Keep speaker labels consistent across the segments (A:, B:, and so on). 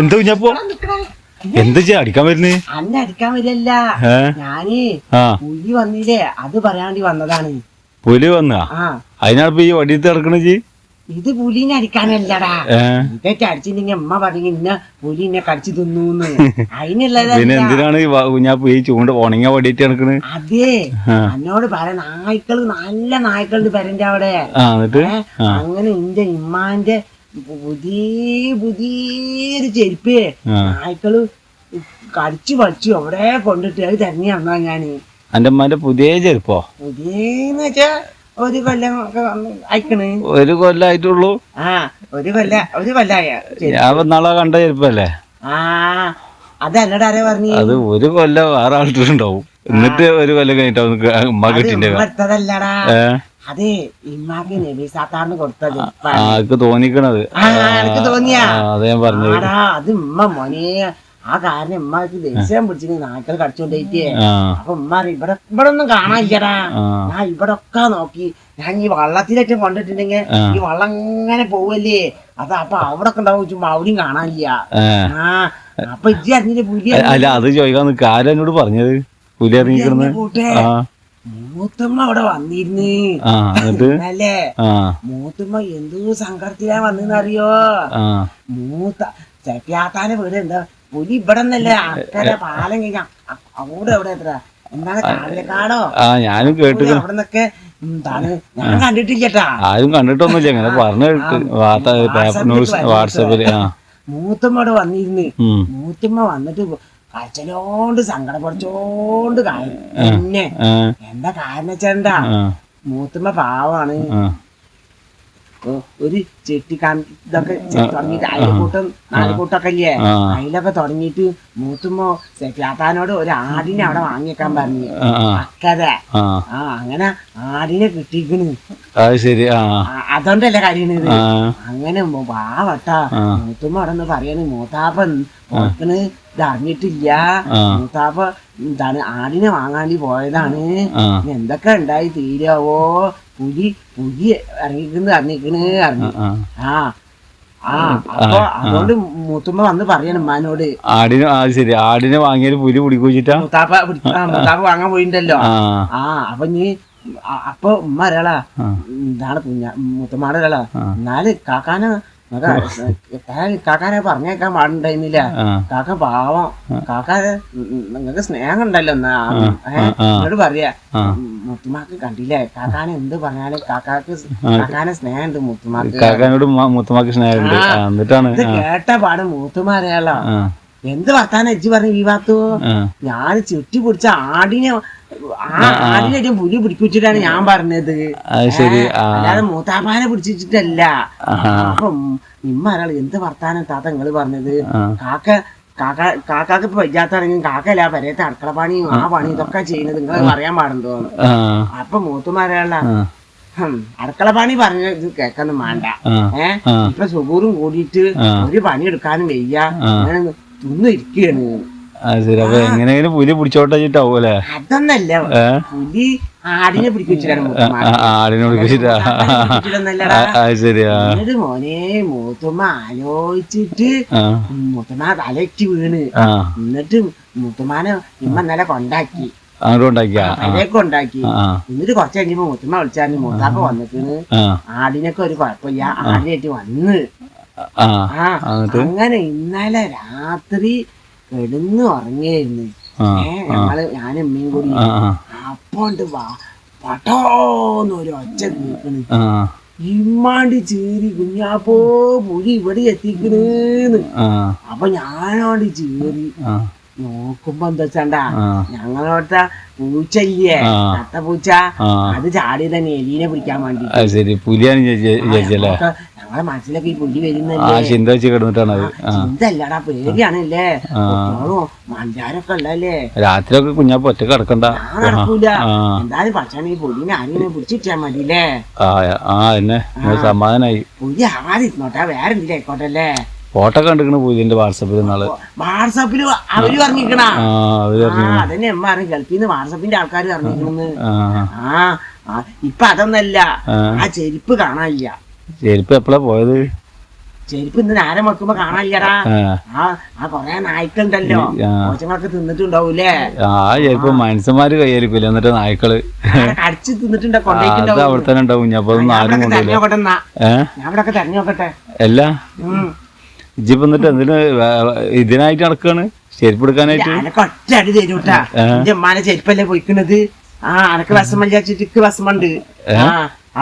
A: എന്താ കുഞ്ഞപ്പോ എന്താ ചെയ്യാ അടിക്കാൻ വരുന്നേ?
B: അല്ല അടിക്കാൻ വരില്ല
A: ഞാൻ
B: പുലി വന്നില്ലേ? അത് പറയാണ്ടി വന്നതാണ്.
A: പുലി വന്നാ? അതിനാണിപ്പോ ഈ വടിയത്ത് ഇറക്കണ
B: ഇത് പുലിനെ അടിക്കാനല്ലടാ. ഇതൊക്കെ അടിച്ചിട്ടുണ്ടെങ്കിൽ അമ്മ പറഞ്ഞു ഇന്ന പുലി എന്നെ കടിച്ചു തിന്നൂന്ന്. അതിനുള്ളത്
A: പിന്നെ എന്തിനാണ് കുഞ്ഞാപ്പ് ഈ ചൂണ്ട ഉണങ്ങിയ വടിയിട്ട് ഇറക്കണ്
B: അതെ എന്നോട് പറ നായ്ക്കൾ നല്ല നായ്ക്കളുണ്ട് പെരന്റെ അവിടെ. അങ്ങനെ എന്റെ ഇമ്മാന്റെ പുതിയ പുതിയൊരു ചെരുപ്പ്. നായ്ക്കൾ കടിച്ചു പറിച്ചു അവിടെ കൊണ്ടിട്ട് അത് തന്നെ വന്നാ ഞാൻ.
A: എന്റെ അമ്മാന്റെ പുതിയ ചെരുപ്പോ?
B: പുതിയെന്ന് വെച്ചാ ഒരു കൊല്ലം ഒക്കെ അയക്കണ്.
A: ഒരു കൊല്ലായിട്ടുള്ളൂ
B: ആ ഒരു കൊല്ല ഒരു കൊല്ലായ.
A: ഞാൻ നാളെ കണ്ട ചെരുപ്പല്ലേ?
B: ആ അതല്ലടാരെ പറഞ്ഞു?
A: അത് ഒരു കൊല്ലം വേറെ ആൾട്ടുണ്ടാവും എന്നിട്ട് ഒരു കൊല്ലം കഴിഞ്ഞിട്ടാവും മകട്ടിന്റെ
B: അതെ ഇമ്മാക്ക് നബീസാത്താന്ന് കൊടുത്തത്
A: ആ എനിക്ക് തോന്നിക്കണത്.
B: എനിക്ക് തോന്നിയാ.
A: ആ അത്
B: ഉമ്മ മോനെ. ആ കാരണം ഉമ്മക്ക് ദേഷ്യം പിടിച്ചിട്ട് നാട്ടിൽ കടിച്ചോണ്ടേറ്റ് അപ്പൊ ഉമ്മ ഇവിടെ ഇവിടെ ഒന്നും കാണാനില്ലടാ. ഞാൻ ഇവിടെ ഒക്കെ നോക്കി. ഞാൻ ഈ വള്ളത്തിലേറ്റം കൊണ്ടിട്ടുണ്ടെങ്കിൽ. ഈ വള്ളം ഇങ്ങനെ പോവല്ലേ? അത് അപ്പൊ അവിടെ ഒക്കെ ഉണ്ടാവും ചുമ്മാ അവിടെയും കാണാനില്ല. ആ. അപ്പൊ ഇജ്ജി അറിഞ്ഞില്ലേ പുലി
A: അല്ല അത് ചോദിക്കാൻ നിൽക്ക എന്നോട് പറഞ്ഞത്? പുലി ആ.
B: മൂത്തമ്മ അവിടെ വന്നിരുന്ന്.
A: ആ എന്നിട്ട്?
B: അല്ലേ
A: ആ.
B: മൂത്തമ്മ എന്തോ സങ്കടത്തിലാ വന്നെന്നറിയോ മൂത്ത ചെപ്പിയാത്താന്റെ വീട് എന്താ? പുലി ഇവിടെ നിന്നല്ലേ അക്കരെ പാലം കഴിഞ്ഞ അവിടെ എവിടെ എത്ര? എന്താണ്
A: ഞാനും കേട്ടു
B: അവിടെ നിന്നൊക്കെ എന്താണ്? ഞാൻ കണ്ടിട്ടില്ലട്ടാ.
A: ആരും കണ്ടിട്ടൊന്നുമില്ല ഇങ്ങനെ പറഞ്ഞു കേട്ട് വാർത്ത പേപ്പർ ന്യൂസ് വാട്സപ്പിൽ
B: മൂത്തമ്മ അവിടെ വന്നിരുന്ന്. മൂത്തമ്മ വന്നിട്ട് കരച്ചലോണ്ട് സങ്കടപ്പടിച്ചോണ്ട് കാര്യം പിന്നെ എന്താ കാരണം വെച്ചാ
A: എന്താ
B: മൂത്തുമ്മ പാവാണ്. ഒരു ചെട്ടി ഇതൊക്കെ തുടങ്ങിട്ട് തുടങ്ങിയിട്ട് അയൽക്കൂട്ടം നാലുകൂട്ടൊക്കെ ഇല്ലേ
A: ആ.
B: അതിലൊക്കെ തുടങ്ങിയിട്ട് മൂത്തുമ്പോ സെഫിയാത്താനോട് ഒരു ആടിനെ അവിടെ വാങ്ങിക്കാൻ പറഞ്ഞു.
A: അക്കതെ ആ.
B: അങ്ങനെ ആടിനെ കിട്ടിക്കണു
A: ശരി
B: അതുകൊണ്ടല്ലേ
A: കാര്യണത്
B: അങ്ങനെ വാവട്ടാ
A: വട്ട.
B: മൂത്തുമ്മ അവിടെ നിന്ന് പറയണ് മൂത്താപ്പൻ ഓർക്കണ് ഇത് അറിഞ്ഞിട്ടില്ല. മൂത്താപ്പ എന്താണ് ആടിനെ വാങ്ങാണ്ടി പോയതാണ്. എന്തൊക്കെ ഉണ്ടായി തീരാവോ പുലി പുലി ഇറങ്ങിക്കുന്നു ഇറങ്ങിക്കണ് ഇറങ്ങി
A: ആ
B: ആ. അപ്പൊ അതുകൊണ്ട് മൂത്തുമ്മ വന്ന് പറയണം ഉമ്മാനോട്
A: ആടിന് ആ ശരി ആടിനെ വാങ്ങിയ പുലി പിടിക്കുവെച്ചിട്ടാ
B: മുത്താപ്പ മുത്താപ്പ വാങ്ങാൻ പോയിണ്ടല്ലോ.
A: ആ.
B: അപ്പൊ നീ അപ്പൊ ഉമ്മ ഒരാളാ. എന്താണ് കുഞ്ഞ മൂത്തമ്മാടെ ഒരാളാ. എന്നാൽ കാക്കാന കാക്കാനെ പറഞ്ഞേക്കാൻ പാടുണ്ടായിരുന്നില്ല. കാക്ക പാവം. കാക്കാരെ നിങ്ങക്ക് സ്നേഹം ഉണ്ടല്ലോ എന്നാ. എന്നോട് പറയാ മുത്തുമാക്ക് കണ്ടില്ലേ? കാക്കാനെ എന്ത് പറഞ്ഞാലും കാക്കാക്ക് കാക്കാനെ സ്നേഹമുണ്ട് മുത്തുമാക്ക്.
A: കാക്കാനോട് മുത്തുമാക്ക് സ്നേഹമുണ്ട്. എന്നിട്ടാണ്
B: കേട്ട പാട് മൂത്തുമാരയാളോ എന്ത് വർത്താനം എജ്ജി പറഞ്ഞു ഈ
A: വാത്തു
B: ഞാൻ ചുറ്റി പിടിച്ച ആടിനെ ആ ആടിനെ ഞാൻ പുലി പിടിപ്പിച്ചിട്ടാണ് ഞാൻ പറഞ്ഞത്.
A: ശരി
B: അല്ലാതെ മൂത്താപ്പാനെ പിടിച്ചിട്ടല്ല. അപ്പം ഇമ്മ ഒരാൾ എന്ത് വർത്താനം താത്ത നിങ്ങൾ പറഞ്ഞത്. കാക്ക കാക്ക കാക്കാക്ക് ഇപ്പൊ വയ്യാത്താണെങ്കിൽ കാക്കല്ല പരേത്തെ അടുക്കള പണിയും ആ പണി ഇതൊക്കെ ചെയ്യുന്നത് നിങ്ങൾ പറയാൻ പാടുണ്ടോ അപ്പൊ
A: മൂത്തുമാരാള
B: അടുക്കള പണി പറഞ്ഞ ഇത് കേക്കൊന്നും വേണ്ട. ഏ? ഇപ്പൊ സുഗൂറും കൂടിയിട്ട് ഒരു പണി എടുക്കാനും വയ്യ. അങ്ങനെ ഇരിക്കുകയാണ്
A: അത് ശരി. അപ്പൊ എങ്ങനെയെങ്കിലും പുലി പിടിച്ചോട്ടെ ചിട്ടാവൂലേ
B: അതൊന്നല്ല. പുലി ആടിനെ
A: ആടിനെ അത് ശരിയാ
B: മോനെ മൂത്തുമ്മ ആലോചിച്ചിട്ട് മൂത്തുമ്മ തലയ്ക്ക് വീണ്. എന്നിട്ട് മൂത്തുമാനെ ഇമ്മ ഇന്നലെ കൊണ്ടാക്കി. ഉണ്ടാക്കി എന്നിട്ട് കൊറച്ച് കഴിഞ്ഞപ്പോ മൂത്തുമ്മ വിളിച്ചാൽ മൂത്താപ്പ വന്നിട്ട് ആടിനൊക്കെ ഒരു കുഴപ്പമില്ല. ആടിനായിട്ട് വന്ന്. അങ്ങനെ ഇന്നലെ രാത്രി കിടന്ന് ഉറങ്ങിയായിരുന്നു ഞങ്ങൾ ഞാനും അമ്മയും കൂടി അപ്പോണ്ട് വാ പട്ടോന്നൊരു ഒച്ച കേൾക്കണ്. ഇമ്മാണ്ടി ചീറി കുഞ്ഞാപ്പോ പുലി ഇവിടെ എത്തിക്കണേന്ന്. അപ്പൊ ഞാനോണ്ട് ചീറി. നോക്കുമ്പോ എന്താ വെച്ചാണ്ടാ ഞങ്ങളോടത്ത പൂച്ച
A: പൂച്ചയില്ലേ
B: അത്ത പൂച്ച അത് ചാടി തന്നെ എലീനെ പിടിക്കാൻ വേണ്ടി
A: ശരി പുലിയാണ്
B: ഞങ്ങളെ മനസ്സിലൊക്കെ ഈ പുലി
A: ആ ചിന്ത വെച്ച് കിടന്നിട്ടാണ് അത്. ആ
B: ചിന്തല്ലടാ പേടിയാണല്ലേ?
A: ആ.
B: കുട്ടികളും മഞ്ചാരൊക്കെ ഉള്ളല്ലേ
A: രാത്രിയൊക്കെ കുഞ്ഞാപ്പ ഒറ്റ കിടക്കണ്ട
B: ഞാൻ നടക്കൂല.
A: ആ.
B: എന്തായാലും പക്ഷാണ് ഈ പുലിനെ ആരെങ്കിലും പിടിച്ചിട്ടാ മതില്ലേ
A: ആ ആ എന്നെ സമാധാനായി.
B: പുലി ആവാതിരുന്നോട്ടാ വേറെ എന്തിലും ആയിക്കോട്ടെ അല്ലേ
A: ഫോട്ടോ കണ്ടിരിക്കണ പുലിന്റെ വാട്സപ്പിൽ നാൾ
B: വാട്സാപ്പിൽ അവർ പറഞ്ഞിക്കണ
A: ആ അവർ
B: ആ
A: പറഞ്ഞു
B: അതന്നെ എമ്മ അറിയും ഗൾഫിൽ നിന്ന് വാട്സാപ്പിന്റെ ആൾക്കാർ പറഞ്ഞിരിക്കണെന്ന്
A: ആ.
B: ആ ആ, ഇപ്പൊ അതൊന്നല്ല.
A: ആ.
B: ആ ചെരുപ്പ് കാണാനില്ല.
A: ചെരുപ്പ് എപ്പോഴാ പോയത്?
B: ചെരുപ്പ് ഇന്ന് നേരം വെക്കുമ്പോ കാണാനില്ലടാ.
A: ആ.
B: ആ കൊറേ നായ്ക്കളുണ്ടല്ലോ. കോച്ചങ്ങളൊക്കെ തിന്നിട്ടുണ്ടാവൂലേ?
A: ആ ചെരുപ്പ് മനുഷ്യന്മാര് കൈയായിരിക്കില്ല എന്നിട്ട്
B: നായ്ക്കൾ. കടിച്ച് തിന്നിട്ടുണ്ടോ
A: അവിടെ തന്നെ ഉണ്ടാവും ഞാൻ ആരും
B: ഇവിടെ തെരഞ്ഞു നോക്കട്ടെ
A: അല്ല? ഇജിപ്പ് എന്നിട്ട് എന്തിന് ഇതിനായിട്ട് നടക്കാണ്? ചെരുപ്പ് എടുക്കാനായിട്ട്?
B: അടി തരൂട്ടാ എന്റെ ഉമ്മാനെ ചെരുപ്പല്ലേ പോയിക്കണത്? ആ അനക്ക് വിഷമം വിഷമുണ്ട് ആ.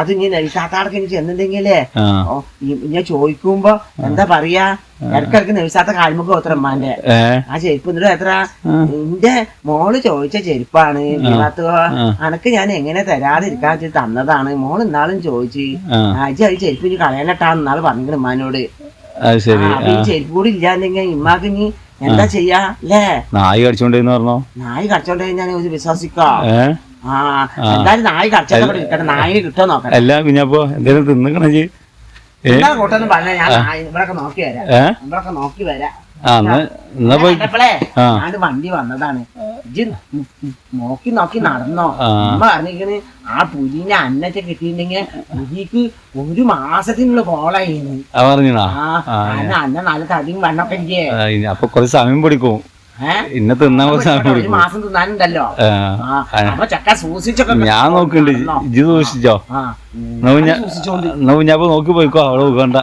B: അത് ഇനി നൈസാത്താടക്ക് ഇനി ചെന്നിട്ടുണ്ടെങ്കിലേ ഞാൻ ചോദിക്കുമ്പോ എന്താ പറയാ? ഇടക്കിടക്ക് നൈസാത്ത കാൽമുഖം ഓത്ര ഉമ്മാന്റെ. ആ ചെരുപ്പ് എന്നിട്ട് എത്ര? എന്റെ മോൾ ചോദിച്ച ചെരുപ്പാണ്. അനക്ക് ഞാൻ എങ്ങനെ തരാതിരിക്കാൻ തന്നതാണ്. മോൾ ഇന്നാളും ചോദിച്ചു.
A: ആജി
B: അജി അത് ചെരുപ്പ് ഇനി കളയാനട്ടാ ഇന്നാൾ പറഞ്ഞിട്ട് ഉമ്മാനോട്. ഈ ചെരുപ്പ് കൂടി ഇല്ലാന്നെങ്കിൽ ഇമ്മാക്ക് ഇനി എന്താ ചെയ്യാ? അല്ലേ
A: നായി കടിച്ചോണ്ടേ പറഞ്ഞോ?
B: നായി കടിച്ചോണ്ടേ ഞാൻ വിശ്വസിക്കോ.
A: അല്ല കുഞ്ഞപ്പോ എന്തേലും തിന്നിക്കണേ
B: എന്താ കൂട്ടൊന്നും പറഞ്ഞ? ഞാൻ ഇവിടൊക്കെ നോക്കി വരാം. ഇവിടൊക്കെ നോക്കി വരാം. വണ്ടി വന്നതാണ്. നോക്കി നോക്കി നടന്നോ. പറഞ്ഞിരിക്കണ് ആ പുലിനെ അന്നത്തെ കിട്ടിയിട്ടുണ്ടെങ്കിൽ പുലിക്ക് ഒരു മാസത്തിനുള്ള കോളായിരുന്നു അന്ന നല്ല തടിയും വണ്ണൊക്കെ
A: അപ്പൊ കൊറേ സമയം പിടിക്കും. ഇന്ന തിന്നാൻ
B: മാസം തിന്നാനുണ്ടല്ലോ. അപ്പൊ ചക്ക സൂക്ഷിച്ചൊക്കെ
A: ഞാൻ നോക്കിണ്ട്.
B: നടന്നോ.
A: ഇജ്ജ് സൂക്ഷിച്ചോ? എന്നാ കുഞ്ഞപ്പോ നോക്കി പോയിക്കോ. അവളെ നോക്കണ്ട.